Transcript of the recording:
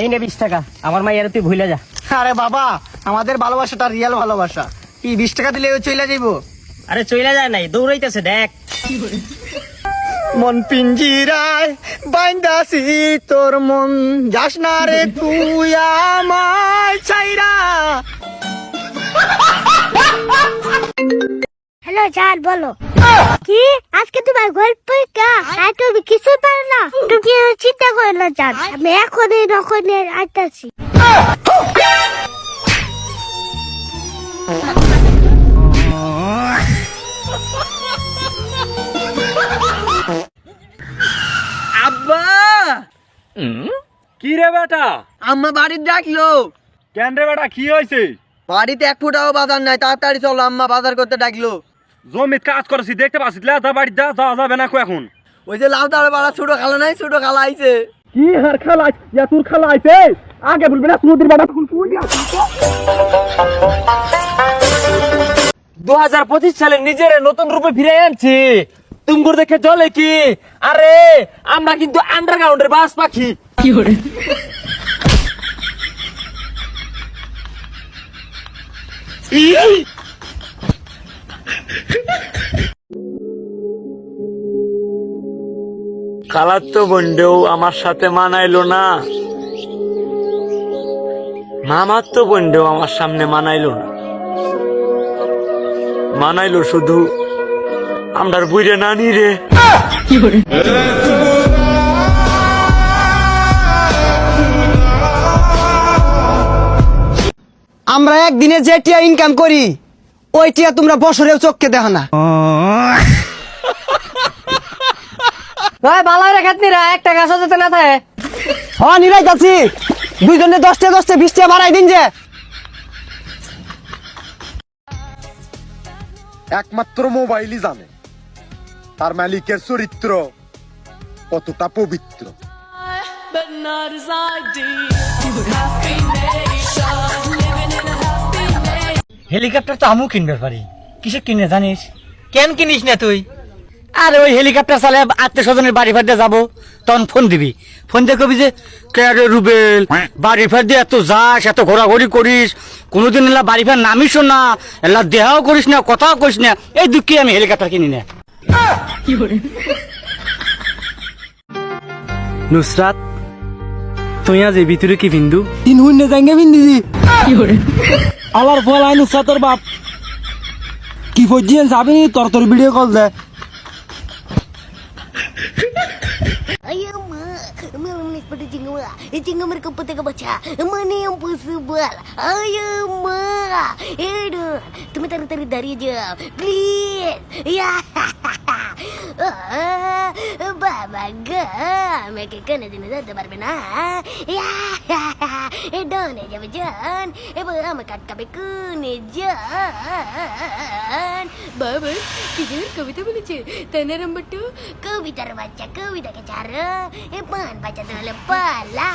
এই নে বিশ টাকা আমার মাইয়ার তুই ভুলে যা। আরে বাবা আমাদের ভালোবাসাটা রিয়েল ভালোবাসা। কি বিশ টাকা দিলে ও চলে যাইবো? আরে চইলা যায় নাই দৌড়াইতেছে দেখ। মন পিঞ্জিরায় বাইন্দাসি তোর মন। যাস না রে তুই আমায় চাইরা হ্যালো জান বলো। কি? আজকে তোমার গল্প কা আর তুমি কিছু পারো না। চিন্তা করো না জান আমি এখনই নখনে আইতাছি আব্বা! কি রে বেটা? আম্মা বাড়ির ডাকলো। কেন রে বেটা কি হয়েছে? বাড়িতে এক ফুটাও বাজার নাই তাড়াতাড়ি চলো আম্মা বাজার করতে ডাকলো। জমিত কাজ করেছি দেখতে পাচ্ছি লে যা বাড়ি যা যাওয়া যাবে না কো এখন। ওই যে লাউ দাঁড়ে বাড়া ছোট খালা নাই ছোট খালা আইছে। কি হার খালা ইয়া তোর খালা আইছে? আগে বলবি না সুদির বেটা দু হাজার পঁচিশ সালে নিজের নতুন রূপে ফিরে আনছি। তুমগুর দেখে চলে কি? আরে আমরা কিন্তু আন্ডারগ্রাউন্ডের বাস পাখি। কি করে? খালার তো বন্ডেও আমার সাথে মানাইলো না। মামার তো বন্ডেও আমার সামনে মানাইলো না। মানাইলো শুধু আমরার বুঝে নানি রে। আমরা একদিনে যে টিয়া ইনকাম করি ওই টিয়া তোমরা বছরেও চোখকে দেখো না। ভাই ভালো রেখাত নিরা একটা গাছ যেতে না থাকে। হ্যাঁ নিরাই যাচ্ছি। দুইজনে দশটা দশটা বিশটা বাড়াই দিন যে। একমাত্র মোবাইলই জানে তার মালিকের চরিত্র কতটা পবিত্র। but not as I did. Happy nation, living in a happy nation. Helicopter তো আমিও কিনবে পারি। কিসে কিনে জানিস? কেন কিনিস না তুই? আরে ওই হেলিকপ্টার চালে আত্মীয় স্বজনের বাড়ি ফাড়তে যাব তখন ফোন দিবি। ফোন দিয়ে কবি যে কে রে রুবেল বাড়ি ফার দিয়ে এত যাস এত ঘোরাঘুরি করিস কোনোদিন এলা বাড়ি ফার নামিস না এলা দেহাও করিস না কথাও করিস না এই দুঃখে আমি হেলিকপ্টার কিনি না। নুসরাত তুই আজ এই ভিতরে কি বিন্দু? তিন শূন্য জাঙ্গে বিন্দিজি আলার ফল আই নুসরাতর বাপ। কি ফজিয়েন যাবি তোর তোর ভিডিও কল দে। pada cikgu Eh Cikgu mereka pun tengah baca. Mana yang persebal possible? Ayuh, Eh dah Tunggu tarik-tarik dari je. Please. Ya. Yeah. ಗೋ ಆಮೇಲೆ ಕನ್ನದಿನದ ಅದ ಬರ್ಬೇನಾ ಡೋನ್ ಏ ಜಾನ್ ಏ ಬರಾಮ ಕಟ್ಕಬೇಕು ನಿಜಾನ್ ಬಾಬಾ ಕಿಜರ್ ಕವಿತೆ ಬಲಿಚೆ ತನ್ನರಂಬಟ್ಟು ಕವಿತರ ಬಚ್ಚ ಕವಿತಕ್ಕೆ ಚಾರ ಏ ಪಾನ್ ಬಚ್ಚ ತೋಲ ಪಾಲಾ